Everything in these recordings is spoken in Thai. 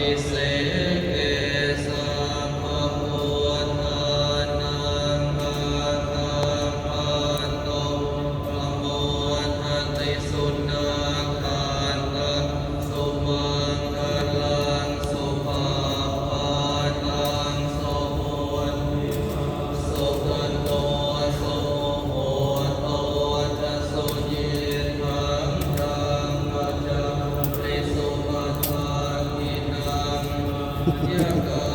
Okay, so uh, Yeah.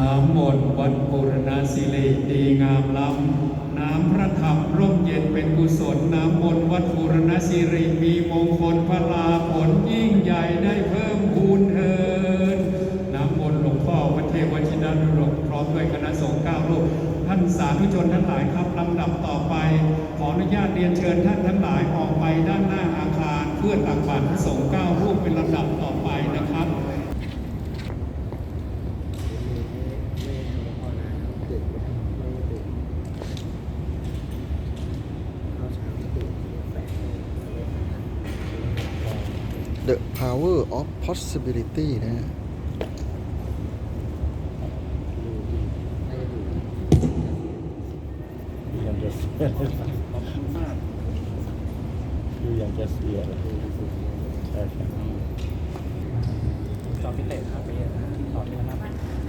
น้ำมนต์วัดบูรณศิริดีงามล้ำน้ำพระธรรมร่มเย็นเป็นกุศลน้ำมนต์วัดบูรณศิริมีมงคลพลาผลยิ่งใหญ่ได้เพิ่มพูนเทินน้ำมนต์หลวงพ่อพระเทวชินนุรกพร้อมด้วยคณะสงฆ์เก้ารูปท่านสาธุชนทั้งหลายครับลำดับต่อไป ขออนุญาตเรียนเชิญท่านทั้งหลายออกไปด้านหน้าอาคาร เพื่อตักบาตรพระสงฆ์เก้ารูปเป็นลำดับ The Power of Possibility นะยังจะเสียคือยังจะเสียใช่ใช่